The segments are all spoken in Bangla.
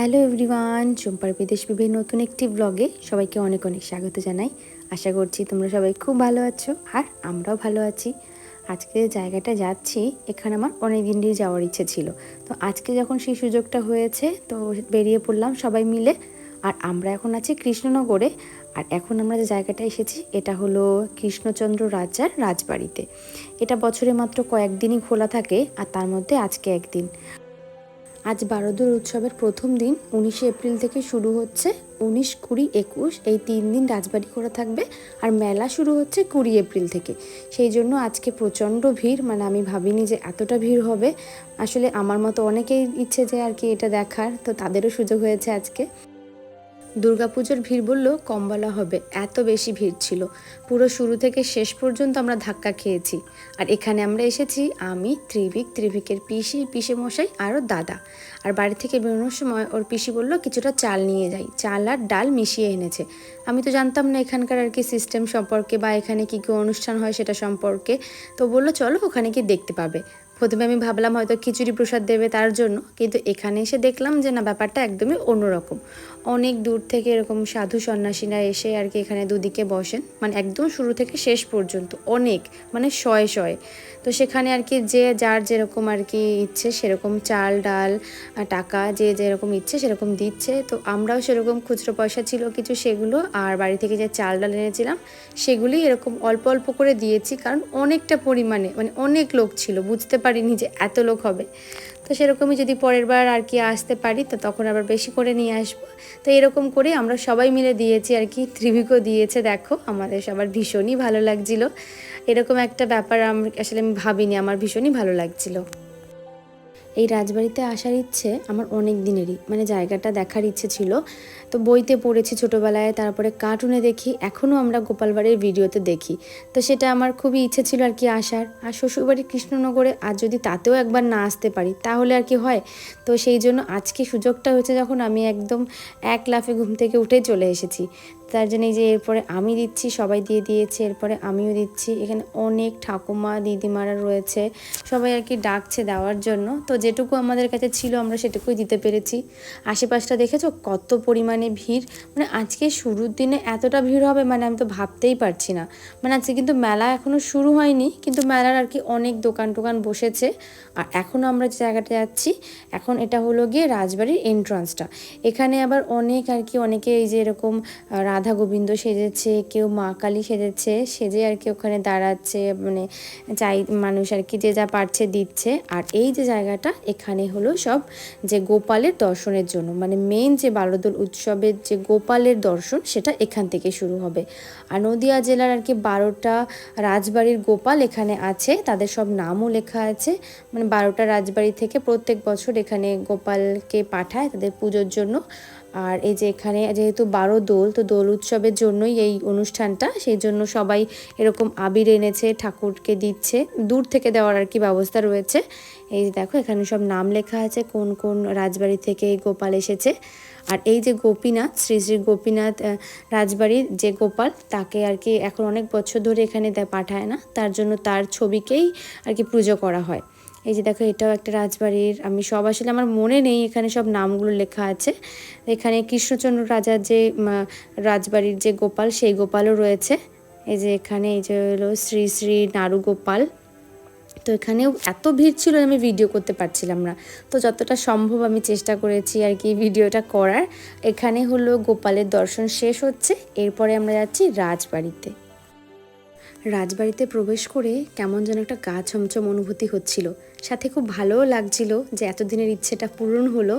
হ্যালো এভরিওয়ান চম্পার বিদেশ বিবের নতুন একটি ব্লগে সবাইকে অনেক অনেক স্বাগত জানাই। আশা করছি তোমরা সবাই খুব ভালো আছো আর আমরাও ভালো আছি। আজকে জায়গাটা যাচ্ছি, এখানে আমার অনেক দিন দিয়ে যাওয়ার ইচ্ছে ছিল। তো আজকে যখন সেই সুযোগটা হয়েছে, তো বেরিয়ে পড়লাম সবাই মিলে। আর আমরা এখন আছি কৃষ্ণনগরে। আর এখন আমরা যে জায়গাটা এসেছি, এটা হলো কৃষ্ণচন্দ্র রাজার রাজবাড়িতে। এটা বছরে মাত্র কয়েকদিনই খোলা থাকে, আর তার মধ্যে আজকে একদিন। আজ বারোদুর উৎসবের প্রথম দিন, উনিশে এপ্রিল থেকে শুরু হচ্ছে উনিশ কুড়ি একুশ। এই তিন দিন রাজবাড়ি করা থাকবে আর মেলা শুরু হচ্ছে কুড়ি এপ্রিল থেকে। সেই জন্য আজকে প্রচণ্ড ভিড় মানে আমি ভাবিনি যে এতটা ভিড় হবে। আসলে আমার মতো অনেকেই ইচ্ছে যে আর কি এটা দেখার, তো তাদেরও সুযোগ হয়েছে আজকে। দুর্গাপুজোর ভিড় বললেও কম বলা হবে, এত বেশি ভিড় ছিল। পুরো শুরু থেকে শেষ পর্যন্ত আমরা ধাক্কা খেয়েছি। আর এখানে আমরা এসেছি আমি ত্রিভিক ত্রিভিকের পিসি পিসে মশাই আরও দাদা। আর বাড়ি থেকে বেরোনোর সময় ওর পিসি বলল, কিছুটা চাল নিয়ে যাই। চাল আর ডাল মিশিয়ে এনেছে। আমি তো জানতাম না এখানকার আর কি সিস্টেম সম্পর্কে বা এখানে কী কী অনুষ্ঠান হয় সেটা সম্পর্কে। তো বলল, চলো ওখানে গিয়ে দেখতে পাবে। প্রথমে আমি ভাবলাম হয়তো খিচুড়ি প্রসাদ দেবে তার জন্য। কিন্তু এখানে এসে দেখলাম যে না, ব্যাপারটা একদমই অন্যরকম। অনেক দূর থেকে এরকম সাধু সন্ন্যাসীরা এসে আর কি এখানে দুদিকে বসেন। মানে একদম শুরু থেকে শেষ পর্যন্ত, অনেক মানে শয়ে শয়ে। তো সেখানে আর কি যে যার যেরকম আর কি ইচ্ছে সেরকম চাল, ডাল টাকা যে যেরকম ইচ্ছে সেরকম দিচ্ছে। তো আমরাও সেরকম খুচরো পয়সা ছিল কিছু সেগুলো আর বাড়ি থেকে যে চাল, ডাল এনেছিলাম সেগুলি এরকম অল্প অল্প করে দিয়েছি। কারণ অনেকটা পরিমাণে মানে অনেক লোক ছিল, বুঝতে পারিনি যে এত লোক হবে। তো সেরকমই যদি পরের বার আর কি আসতে পারি, তো তখন আবার বেশি করে নিয়ে আসব। তো এরকম করে আমরা সবাই মিলে দিয়েছি আর কি, ত্রিভিকও দিয়েছে, দেখো, আমাদের সবার ভীষণই ভালো লাগছিল। এরকম একটা ব্যাপার আমার আসলে আমি ভাবিনি, আমার ভীষণই ভালো লাগছিল। এই রাজবাড়িতে আসার ইচ্ছে আমার অনেক দিনেরই মানে জায়গাটা দেখার ইচ্ছে ছিল। তো বইতে পড়েছি ছোটোবেলায়, তারপরে কার্টুনে দেখি, এখনও আমরা গোপালবাড়ির ভিডিওতে দেখি। তো সেটা আমার খুবই ইচ্ছে ছিল আর কি আসার। আর শ্বশুরবাড়ি কৃষ্ণনগরে, আর যদি তাতেও একবার না আসতে পারি, তাহলে আর কি হয়? তো সেই জন্য আজকে সুযোগটা হয়েছে যখন আমি একদম এক লাফে ঘুম থেকে উঠে চলে এসেছি। তার জন্য এই যে এরপরে আমি দিচ্ছি, সবাই দিয়ে দিয়েছে, এরপরে আমিও দিচ্ছি। এখানে অনেক ঠাকুমা, দিদিমারা রয়েছে, সবাই আর কি ডাকছে দেওয়ার জন্য। তো যেটুকু আমাদের কাছে ছিল, আমরা সেটুকুই দিতে পেরেছি। আশেপাশটা দেখেছ? কত পরিমাণে ভিড় মানে আজকে শুরুর দিনে এতটা ভিড় হবে মানে আমি তো ভাবতেই পারছি না। মানে আজকে কিন্তু মেলা এখনও শুরু হয়নি, কিন্তু মেলার আর কি অনেক দোকান টোকান বসেছে। আর এখনও আমরা যে জায়গাটা যাচ্ছি, এখন এটা হলো গিয়ে রাজবাড়ির এন্ট্রান্সটা এখানে আবার অনেক আর কি, অনেকে এই যে এরকম রাধা গোবিন্দ সেজেছে, কেউ মা কালী সেজেছে, সেজে আর কি ওখানে দাঁড়াচ্ছে মানে চাই মানুষ আর কি যে যা পারছে দিচ্ছে। আর এই যে জায়গাটা, এখানে হলো সব যে গোপালের দর্শনের জন্য মানে মেইন যে বারোদোল উৎসবের যে গোপালের দর্শন, সেটা এখান থেকে শুরু হবে। আর নদিয়া জেলার আর কি বারোটা রাজবাড়ির গোপাল এখানে আছে, তাদের সব নামও লেখা আছে। মানে বারোটা রাজবাড়ি থেকে প্রত্যেক বছর এখানে গোপালকে পাঠায় তাদের পুজোর জন্য। আর এই যে এখানে যেহেতু বারো দোল, তো দোল উৎসবের জন্যই এই অনুষ্ঠানটা, সেই জন্য সবাই এরকম আবির এনেছে, ঠাকুরকে দিচ্ছে। দূর থেকে দেওয়ার আর কি ব্যবস্থা রয়েছে। এই যে দেখো, এখানে সব নাম লেখা আছে, কোন কোন রাজবাড়ি থেকে গোপাল এসেছে। আর এই যে গোপীনাথ, শ্রী শ্রী গোপীনাথ রাজবাড়ির যে গোপাল, তাকে আর কি এখন অনেক বছর ধরে এখানে পাঠায় না। তার জন্য তার ছবিকেই আর কি পুজো করা হয়। এই যে দেখো, এটাও একটা রাজবাড়ির, আমি সব, আসলে আমার মনে নেই এখানে সব নামগুলো লেখা আছে। এখানে কৃষ্ণচন্দ্র রাজার যে রাজবাড়ির যে গোপাল, সেই গোপালও রয়েছে। এই যে এখানে, এই যে হলো শ্রী শ্রী নারু গোপাল। তো এখানেও এত ভিড় ছিল আমি ভিডিও করতে পারছিলাম না। তো যতটা সম্ভব আমি চেষ্টা করেছি আর কি ভিডিওটা করার। এখানে হলো গোপালের দর্শন শেষ হচ্ছে, এরপরে আমরা যাচ্ছি রাজবাড়িতে। রাজবাড়িতে প্রবেশ করে কেমন যেন একটা গা ছমছম অনুভূতি হচ্ছিল। সাথে খুব ভালোও লাগছিল যে এতদিনের ইচ্ছেটা পূরণ হলো।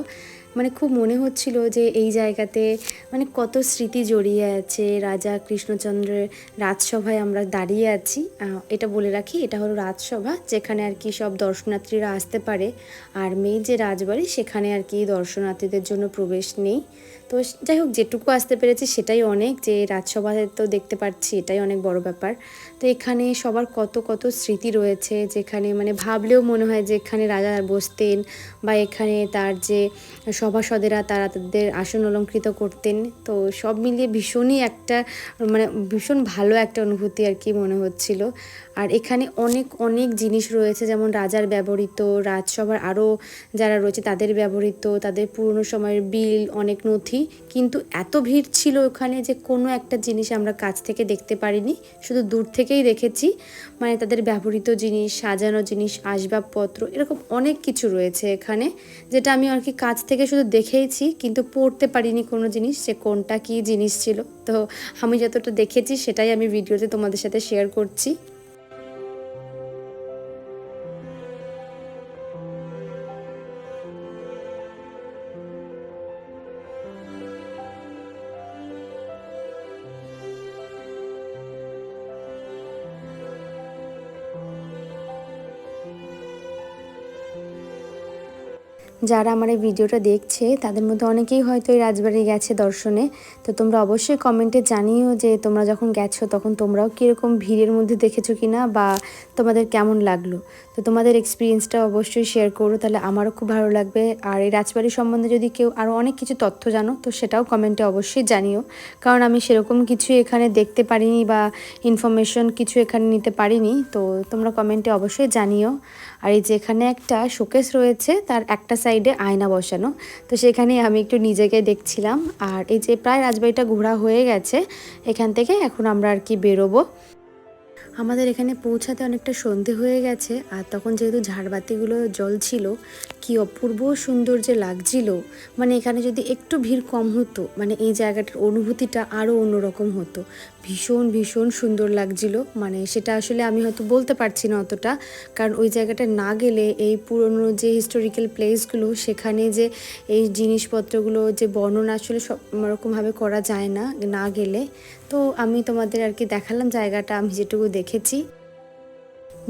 মানে খুব মনে হচ্ছিল যে এই জায়গাতে মানে কত স্মৃতি জড়িয়ে আছে। রাজা কৃষ্ণচন্দ্রের রাজসভায় আমরা দাঁড়িয়ে আছি। এটা বলে রাখি, এটা হলো রাজসভা, যেখানে আর কি সব দর্শনার্থীরা আসতে পারে। আর মেয়ে যে রাজবাড়ি, সেখানে আর কি দর্শনার্থীদের জন্য প্রবেশ নেই। তো যাই হোক, যেটুকু আসতে পেরেছি সেটাই অনেক, যে রাজসভাতে তো দেখতে পাচ্ছি, এটাই অনেক বড় ব্যাপার। তো এখানে সবার কত কত স্মৃতি রয়েছে, যেখানে মানে ভাবলেও মনে হয় যে এখানে রাজা বসতেন বা এখানে তার যে সভাসদেরা তারা তাদের আসন অলঙ্কৃত করতেন। তো সব মিলিয়ে ভীষণই একটা মানে ভীষণ ভালো একটা অনুভূতি আর কি মনে হচ্ছিল। আর এখানে অনেক অনেক জিনিস রয়েছে, যেমন রাজার ব্যবহৃত, রাজসভার আরও যারা রয়েছে তাদের ব্যবহৃত, তাদের পুরনো সময়ের বিল, অনেক নথি। কিন্তু এত ভিড় ছিল ওখানে যে কোনো একটা জিনিস আমরা কাছ থেকে দেখতে পারিনি, শুধু দূর থেকেই দেখেছি। মানে তাদের ব্যবহৃত জিনিস, সাজানো জিনিস, আসবাবপত্র, এরকম অনেক কিছু রয়েছে এখানে, যেটা আমি আর কি কাছ থেকে শুধু দেখেইছি, কিন্তু পড়তে পারিনি কোনো জিনিস যে কোনটা কি জিনিস ছিল। তো আমি যতটা দেখেছি সেটাই আমি ভিডিওতে তোমাদের সাথে শেয়ার করছি। যারা আমার এই ভিডিওটা দেখছে, তাদের মধ্যে অনেকেই হয়তো এই রাজবাড়ি গেছে দর্শনে। তো তোমরা অবশ্যই কমেন্টে জানিও যে তোমরা যখন গেছো, তখন তোমরাও কীরকম ভিড়ের মধ্যে দেখেছ কি না বা তোমাদের কেমন লাগল। তো তোমাদের এক্সপিরিয়েন্সটা অবশ্যই শেয়ার করো, তাহলে আমারও খুব ভালো লাগবে। আর এই রাজবাড়ি সম্বন্ধে যদি কেউ আরও অনেক কিছু তথ্য জানো, তো সেটাও কমেন্টে অবশ্যই জানিও। কারণ আমি সেরকম কিছু এখানে দেখতে পারিনি বা ইনফরমেশন কিছু এখানে নিতে পারিনি, তো তোমরা কমেন্টে অবশ্যই জানিও। আর এই যেখানে একটা শোকেস রয়েছে, তার একটা সাইডে আয়না বসানো। তো সেখানে আমি একটু নিজেকে দেখছিলাম। আর এই যে প্রায় রাজবাড়িটা ঘোরা হয়ে গেছে, এখান থেকে এখন আমরা আর কি বেরোবো। আমাদের এখানে পৌঁছাতে অনেকটা সন্ধে হয়ে গেছে, আর তখন যেহেতু ঝাড়বাতিগুলো জ্বলছিল কি অপূর্ব সুন্দর যে লাগছিল। মানে এখানে যদি একটু ভিড় কম হতো মানে এই জায়গাটার অনুভূতিটা আরও অন্যরকম হতো। ভীষণ ভীষণ সুন্দর লাগছিল। মানে সেটা আসলে আমি হয়তো বলতে পারছি না অতটা। কারণ ওই জায়গাটা না গেলে এই পুরনো যে হিস্টোরিক্যাল প্লেসগুলো সেখানে যে এই জিনিসপত্রগুলো, যে বর্ণনা আসলে সব রকমভাবে করা যায় না না গেলে। তো আমি তোমাদের আর কি দেখালাম জায়গাটা, আমি যেটুকু দেখেছি।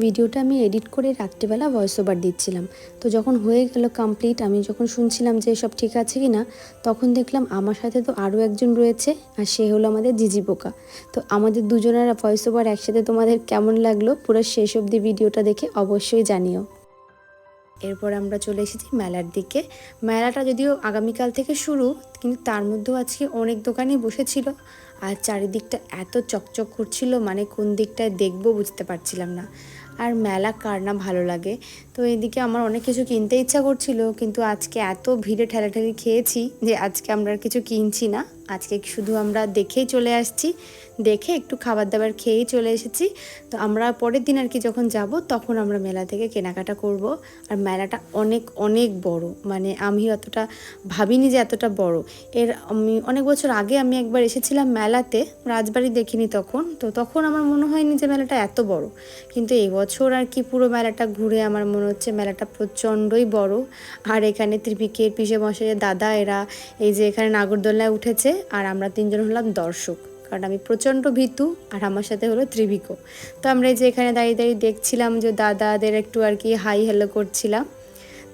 ভিডিওটা আমি এডিট করে রাত্রিবেলা ভয়েস ওভার দিচ্ছিলাম। তো যখন হয়ে গেল কমপ্লিট আমি যখন শুনছিলাম যে সব ঠিক আছে কি না তখন দেখলাম আমার সাথে তো আরও একজন রয়েছে, আর সে হলো আমাদের জিজি পোকা তো আমাদের দুজনের ভয়েস ওভার একসাথে তোমাদের কেমন লাগল, পুরো শেষ অবধি ভিডিওটা দেখে অবশ্যই জানিও। এরপর আমরা চলে এসেছি মেলার দিকে। মেলাটা যদিও আগামীকাল থেকে শুরু, কিন্তু তার মধ্যেও আজকে অনেক দোকানই বসেছিল, আর চারিদিকটা এত চকচক করছিল মানে কোন দিকটায় দেখব বুঝতে পারছিলাম না। আর মেলা কার না ভালো লাগে। তো এদিকে আমার অনেক কিছু কিনতে ইচ্ছা করছিল, কিন্তু আজকে এত ভিড়ে ঠেলাঠেলি খেয়েছি যে আজকে আমরা কিছু কিনছি না। আজকে শুধু আমরা দেখেই চলে আসছি। দেখে একটু খাবার দাবার খেয়েই চলে এসেছি। তো আমরা পরের দিন আর কি যখন যাব, তখন আমরা মেলা থেকে কেনাকাটা করব। আর মেলাটা অনেক অনেক বড়। মানে আমি অতটা ভাবিনি যে এতটা বড়। এর আমি, অনেক বছর আগে আমি একবার এসেছিলাম মেলাতে, রাজবাড়ি দেখিনি তখন। তো তখন আমার মনে হয়নি যে মেলাটা এত বড়। কিন্তু এই বছর আর কি পুরো মেলাটা ঘুরে আমার মনে হচ্ছে মেলাটা প্রচণ্ডই বড়। আর এখানে ত্রিপিকের পিসে মশাইয়ের দাদা, এরা এই যে এখানে নাগরদোলনায় উঠেছে। আর আমরা তিনজন হলাম দর্শক। কারণ আমি প্রচণ্ড ভীতু আর আমার সাথে হলো ত্রিভিকও তো আমরা যে এখানে দাঁড়িয়ে দাঁড়িয়ে দেখছিলাম যে দাদাদের একটু আর কি হাই হ্যালো করছিলাম।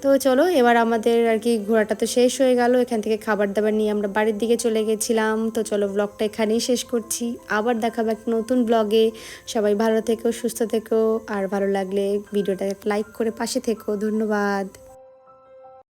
তো চলো, এবার আমাদের আর কি ঘোরাটা তো শেষ হয়ে গেল। এখান থেকে খাবার দাবার নিয়ে আমরা বাড়ির দিকে চলে গেছিলাম। তো চলো ব্লগটা এখানেই শেষ করছি। আবার দেখাবো এক নতুন ব্লগে সবাই ভালো থেকো, সুস্থ থেকো। আর ভালো লাগলে ভিডিওটা লাইক করে পাশে থেকো। ধন্যবাদ।